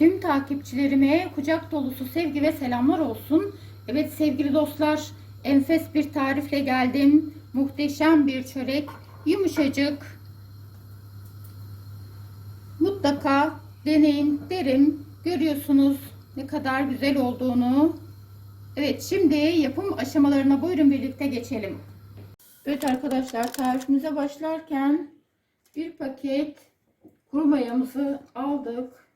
Tüm takipçilerime kucak dolusu sevgi ve selamlar olsun. Evet sevgili dostlar, enfes bir tarifle geldim. Muhteşem bir çörek, yumuşacık. Mutlaka deneyin derim. Görüyorsunuz ne kadar güzel olduğunu. Evet şimdi yapım aşamalarına buyurun birlikte geçelim. Evet arkadaşlar tarifimize başlarken bir paket kuru mayamızı aldık.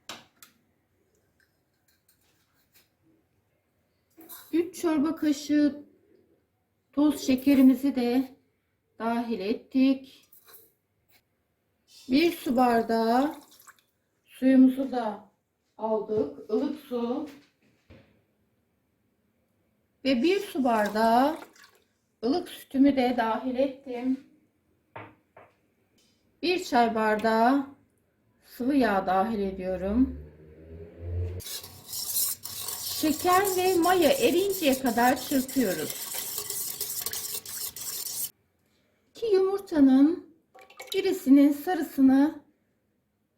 3 çorba kaşığı toz şekerimizi de dahil ettik. 1 su bardağı suyumuzu da aldık. ılık su. Ve 1 su bardağı ılık sütümü de dahil ettim. 1 çay bardağı sıvı yağ dahil ediyorum. Şeker ve maya erinceye kadar çırpıyoruz. İki yumurtanın birisinin sarısını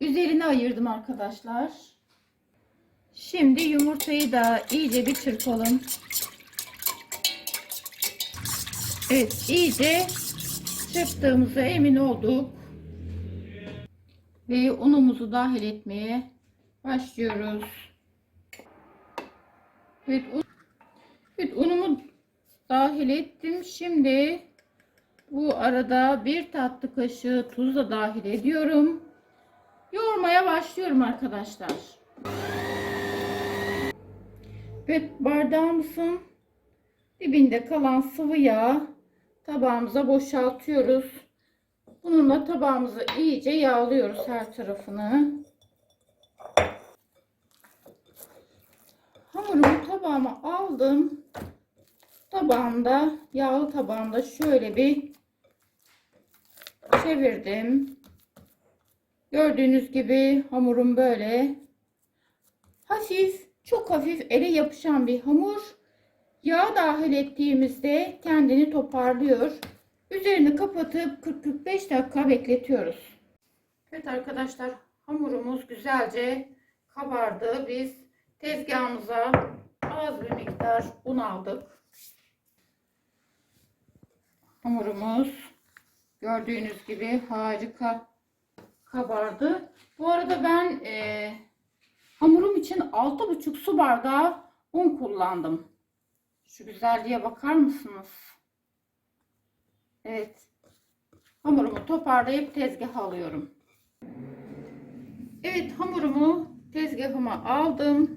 üzerine ayırdım arkadaşlar. Şimdi yumurtayı da iyice bir çırpalım. Evet iyice çırptığımıza emin olduk. Ve unumuzu dahil etmeye başlıyoruz. Evet, un, evet unumu dahil ettim. Şimdi bu arada bir tatlı kaşığı tuz da dahil ediyorum. Yoğurmaya başlıyorum arkadaşlar. Evet bardağımızın dibinde kalan sıvı yağ tabağımıza boşaltıyoruz. Bununla tabağımızı iyice yağlıyoruz her tarafını. Hamurumu tabağıma aldım. Tabağımda, yağlı tabağımda şöyle bir çevirdim. Gördüğünüz gibi hamurum böyle. Hafif, çok hafif ele yapışan bir hamur. Yağ dahil ettiğimizde kendini toparlıyor. Üzerini kapatıp 40-45 dakika bekletiyoruz. Evet arkadaşlar hamurumuz güzelce kabardı. Biz tezgahımıza az bir miktar un aldık. Hamurumuz gördüğünüz gibi harika kabardı. Bu arada ben e, hamurum için 6,5 su bardağı un kullandım. Şu güzelliğe bakar mısınız? Evet. Hamurumu toparlayıp tezgaha alıyorum. Evet hamurumu tezgahıma aldım.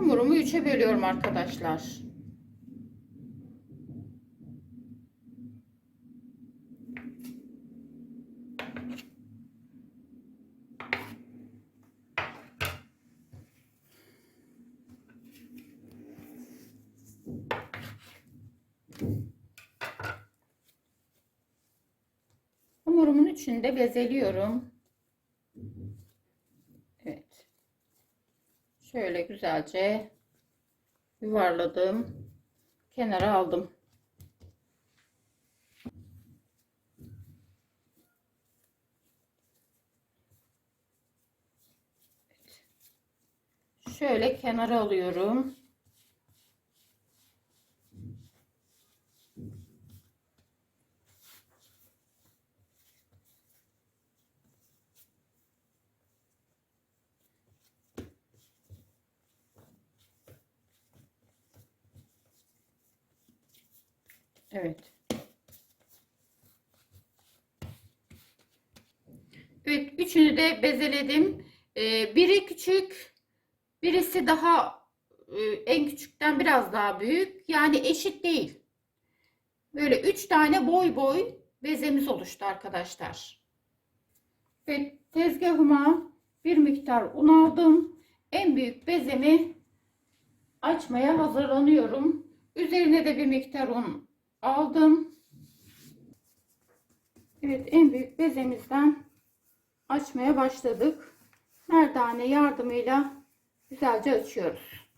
Hamurumu üçe bölüyorum arkadaşlar. Hamurumun içinde bezeliyorum. Evet. Şöyle güzelce yuvarladım. Kenara aldım. Şöyle kenara alıyorum. Evet. Evet, üçünü de bezeledim. Ee, biri küçük, birisi daha e, en küçükten biraz daha büyük. Yani eşit değil. Böyle üç tane boy boy bezemiz oluştu arkadaşlar. Ve tezgahıma bir miktar un aldım. En büyük bezemi açmaya hazırlanıyorum. Üzerine de bir miktar un aldım. Evet en büyük bezemizden açmaya başladık. Merdane yardımıyla güzelce açıyoruz.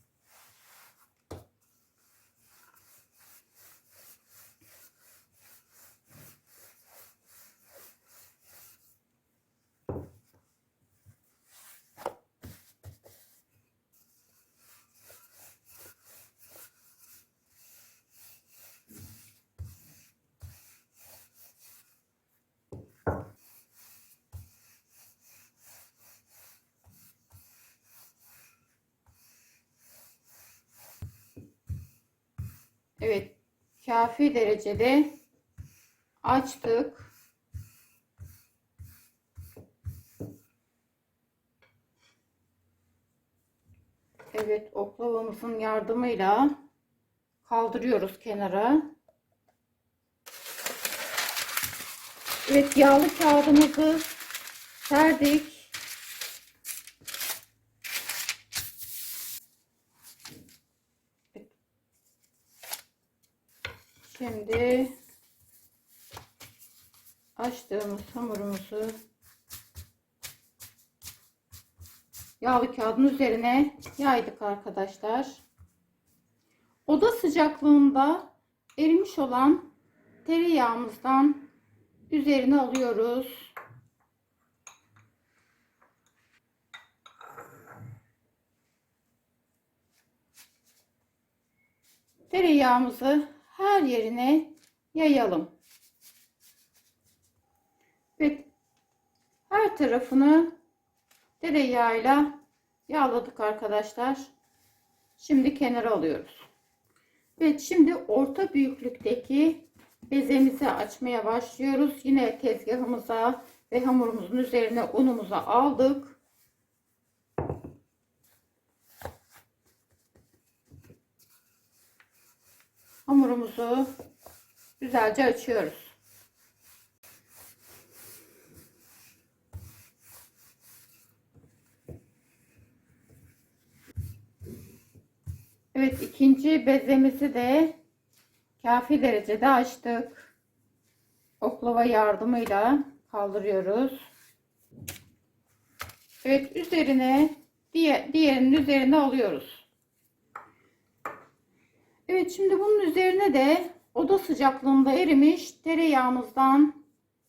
Evet. Kafi derecede açtık. Evet, oklavamızın yardımıyla kaldırıyoruz kenara. Evet, yağlı kağıdımızı serdik. Şimdi açtığımız hamurumuzu yağlı kağıdın üzerine yaydık arkadaşlar. Oda sıcaklığında erimiş olan tereyağımızdan üzerine alıyoruz. Tereyağımızı her yerine yayalım. Ve her tarafını tereyağıyla yağladık arkadaşlar. Şimdi kenara alıyoruz. Evet şimdi orta büyüklükteki bezemizi açmaya başlıyoruz. Yine tezgahımıza ve hamurumuzun üzerine unumuzu aldık. Hamurumuzu güzelce açıyoruz. Evet ikinci bezemizi de kafi derecede açtık. Oklava yardımıyla kaldırıyoruz. Evet üzerine diğer, diğerinin üzerine alıyoruz. Evet şimdi bunun üzerine de oda sıcaklığında erimiş tereyağımızdan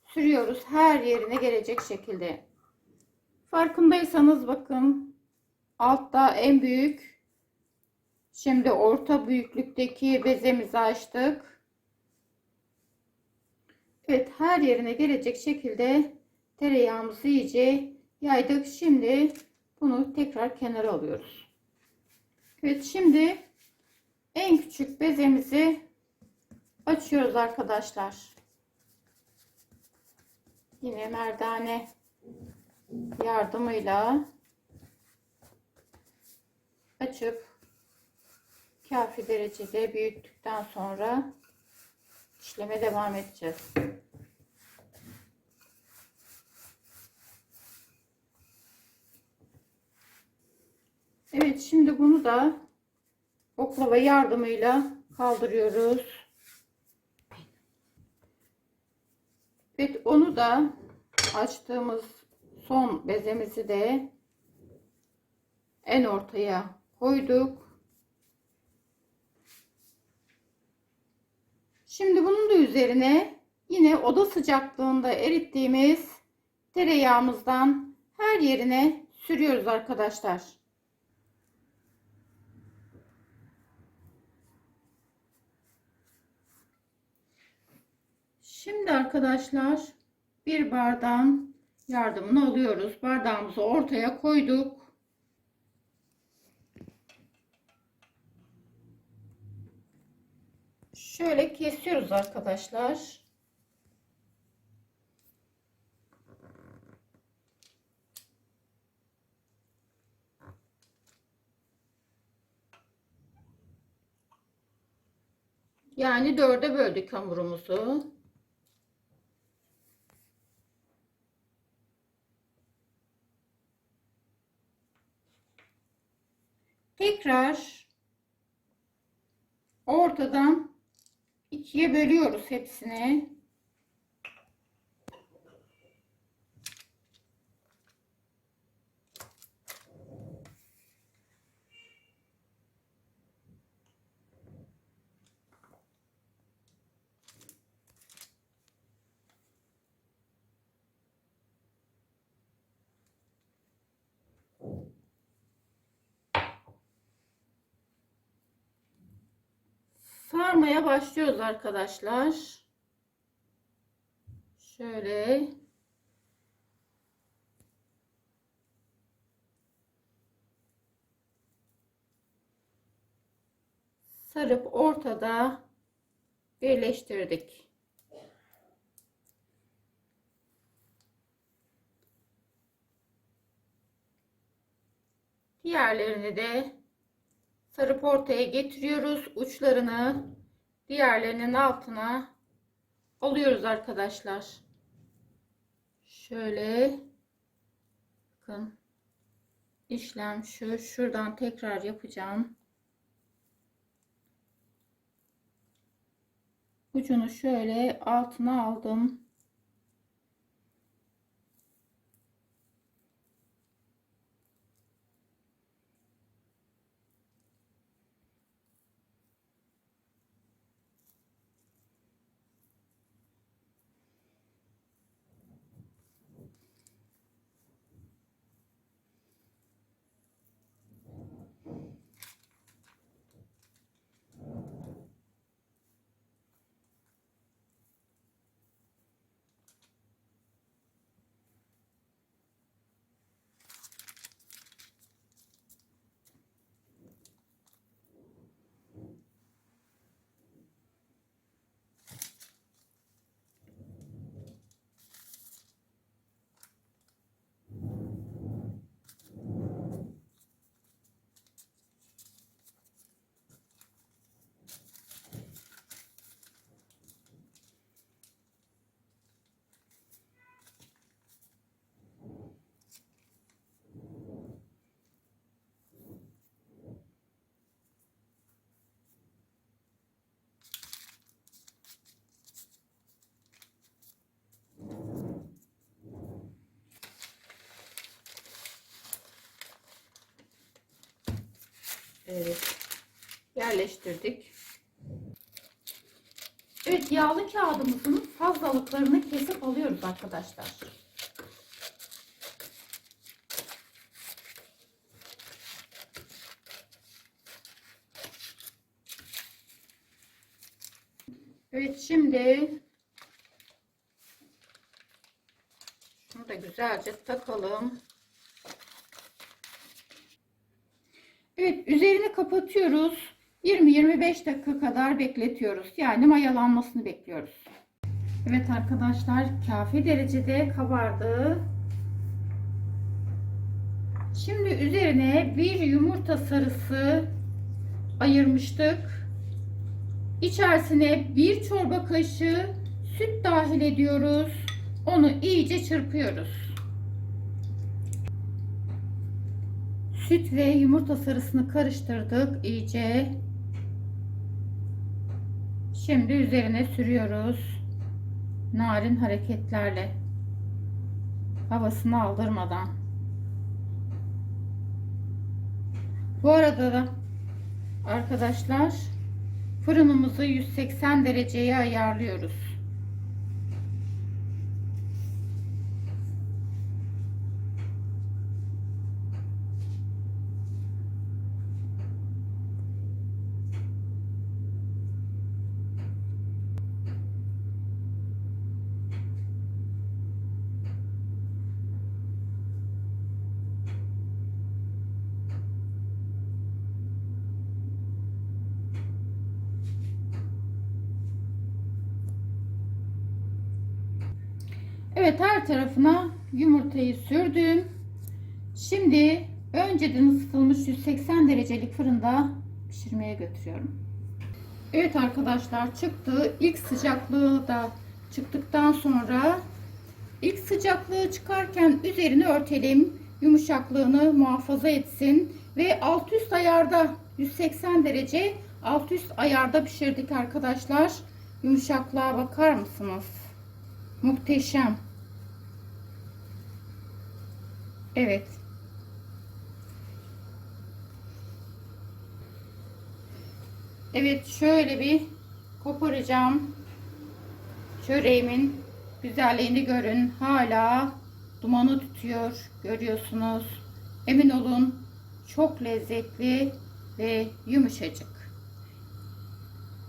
sürüyoruz her yerine gelecek şekilde. Farkındaysanız bakın altta en büyük Şimdi orta büyüklükteki bezemizi açtık. Evet her yerine gelecek şekilde tereyağımızı iyice yaydık. Şimdi bunu tekrar kenara alıyoruz. Evet şimdi en küçük bezemizi açıyoruz arkadaşlar. Yine merdane yardımıyla açıp kafi derecede büyüttükten sonra işleme devam edeceğiz. Evet şimdi bunu da oklava yardımıyla kaldırıyoruz. Evet onu da açtığımız son bezemizi de en ortaya koyduk. Şimdi bunun da üzerine yine oda sıcaklığında erittiğimiz tereyağımızdan her yerine sürüyoruz arkadaşlar. Şimdi arkadaşlar bir bardağın yardımını alıyoruz. Bardağımızı ortaya koyduk. Şöyle kesiyoruz arkadaşlar. Yani dörde böldük hamurumuzu. Tekrar ortadan ikiye bölüyoruz hepsini. Sarmaya başlıyoruz arkadaşlar. Şöyle sarıp ortada birleştirdik. Diğerlerini de sarıp ortaya getiriyoruz. Uçlarını diğerlerinin altına alıyoruz arkadaşlar. Şöyle bakın işlem şu. Şuradan tekrar yapacağım. Ucunu şöyle altına aldım. Evet. Yerleştirdik. Evet yağlı kağıdımızın fazlalıklarını kesip alıyoruz arkadaşlar. Evet şimdi şunu da güzelce takalım. Evet üzerini kapatıyoruz. 20-25 dakika kadar bekletiyoruz. Yani mayalanmasını bekliyoruz. Evet arkadaşlar kafi derecede kabardı. Şimdi üzerine bir yumurta sarısı ayırmıştık. İçerisine bir çorba kaşığı süt dahil ediyoruz. Onu iyice çırpıyoruz. Süt ve yumurta sarısını karıştırdık iyice. Şimdi üzerine sürüyoruz. Narin hareketlerle. Havasını aldırmadan. Bu arada da arkadaşlar fırınımızı 180 dereceye ayarlıyoruz. Evet her tarafına yumurtayı sürdüm. Şimdi önceden ısıtılmış 180 derecelik fırında pişirmeye götürüyorum. Evet arkadaşlar çıktı. İlk sıcaklığı da çıktıktan sonra ilk sıcaklığı çıkarken üzerini örtelim. Yumuşaklığını muhafaza etsin. Ve alt üst ayarda 180 derece alt üst ayarda pişirdik arkadaşlar. Yumuşaklığa bakar mısınız? Muhteşem. Evet. Evet şöyle bir koparacağım. Çöreğimin güzelliğini görün. Hala dumanı tutuyor. Görüyorsunuz. Emin olun çok lezzetli ve yumuşacık.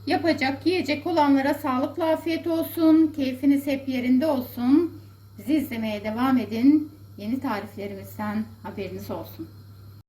Yapacak, yiyecek olanlara sağlıklı afiyet olsun. Keyfiniz hep yerinde olsun. Bizi izlemeye devam edin. Yeni tariflerimizden haberiniz olsun.